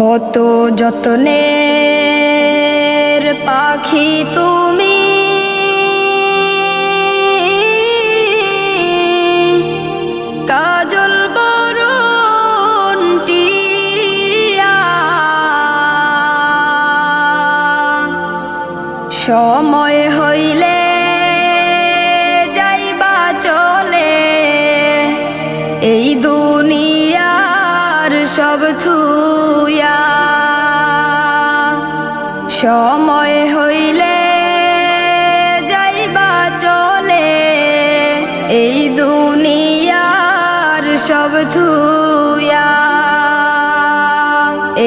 কত যত্নের পাখি তুমি। কাজল বরণটিয়া সময় হইলে সময় হইলে যাইবা চলে। এই দুনিয়ার সব থুয়া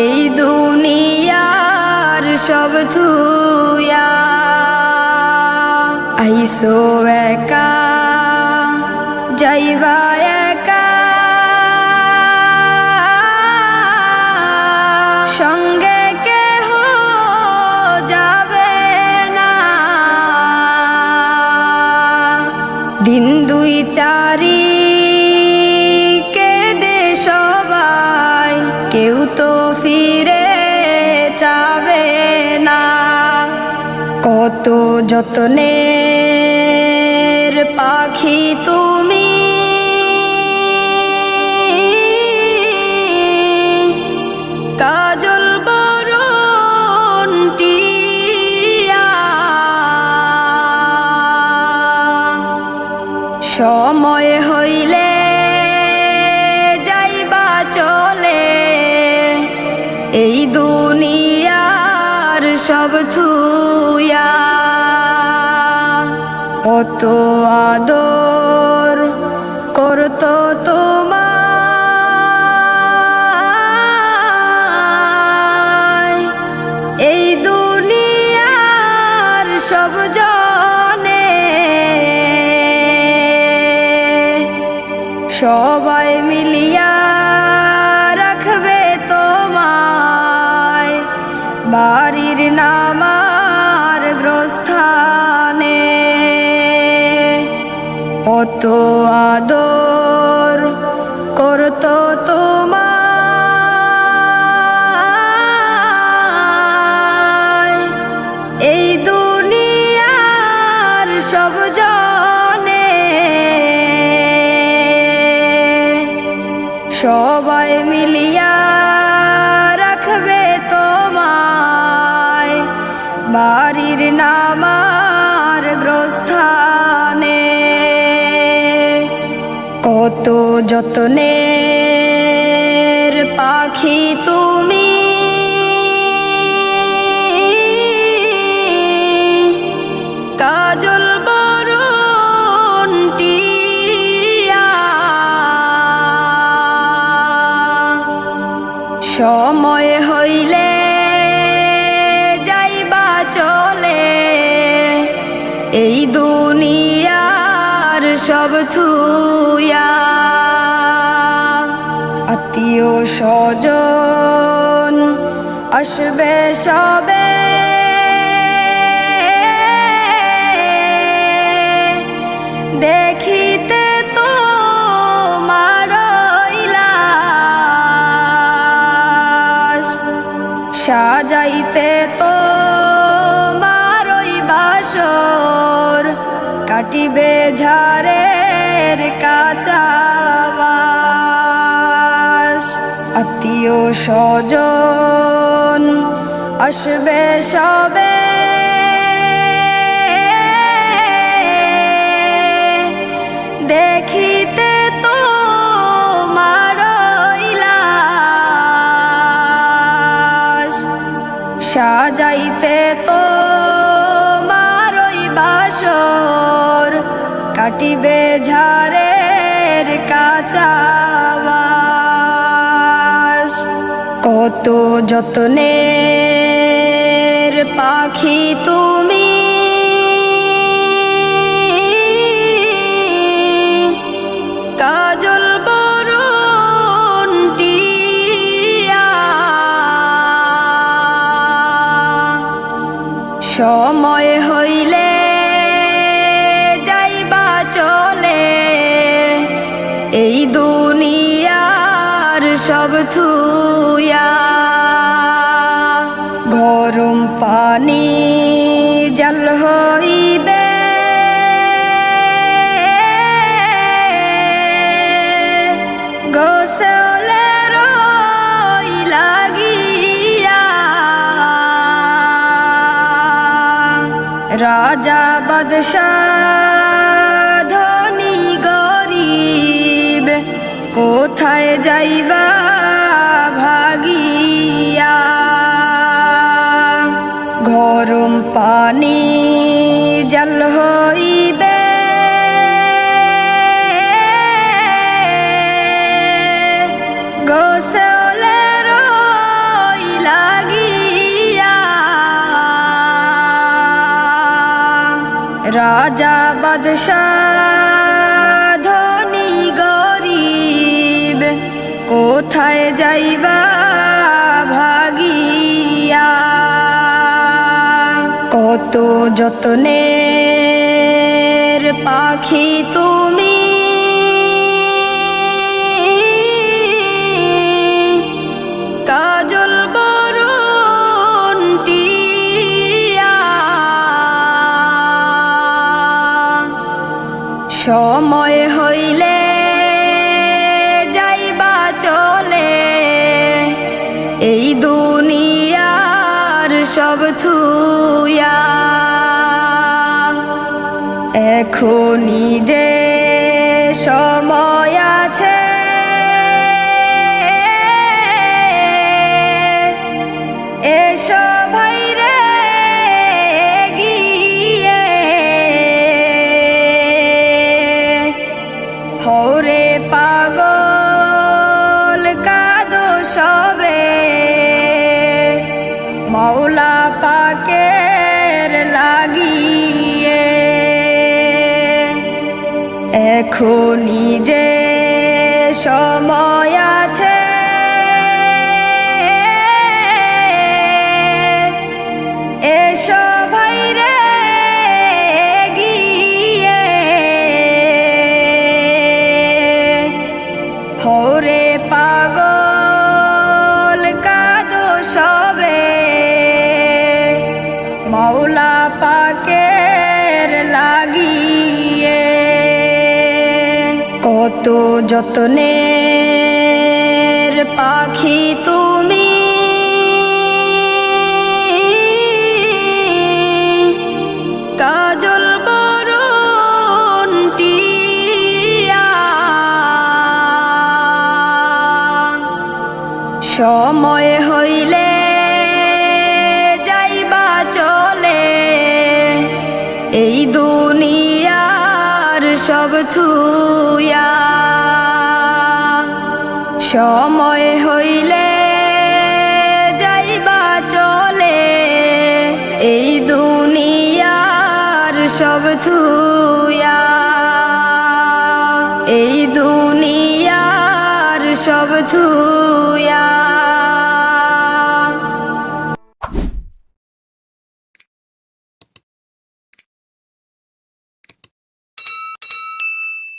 এই দুনিয়ার সব থুয়া আইসো একা, যাইবা দিন দুই চারি। কেদে সবাই কেউ তো ফিরে যাবে না। কত যতনের পাখি তুমি সময় হইলে যাইবা চলে। এই দুনিয়ার সব থুয়া কত আদর সবাই মিলিয়া রাখবে তোমায়। বাড়ির নামার গ্রস্থানে কত আদর করতো তোমায়। সবাই মিলিয়া রাখবে তোমায়। বাড়ির নামার গ্রস্থানে কত যত্নের পাখি তুমি। কাজল সময় হইলে যাইবা চলে। এই দুনিয়ার সব থুয়া আত্মীয় স্বজন আসবে সবে। দেখিতে কাটিবে ঝড়ের কাচাবাস আত্মীয় স্বজন আসবে সবে কাটিবে ঝড়ের কাঁচাবাস কত যত্নের দুনিয়ার সব থুয়া। গরম পানি জল হইবে। রাজা বাদশাহ কোথায় যাইবা ভাগিয়া? গরম পানি জল হইবে। রাজা বাদশাহ কোথায় যাইবা ভাগিয়া? কত যত্নের পাখি তুমি? এই দুনিয়ার সব থুয়া। এখনই যে সময় আছে এসো পাকের লাগিয়ে এখনই যে সময় আছে এসো ভাইরে কত যত্নের পাখি তুমি। কাজল সময় হইলে যাইবা চলে। এই দুনিয়ার সব থুয়া সময় হইলে যাইবা চলে। এই দুনিয়ার সব থুয়া এই দুনিয়ার সব থুয়া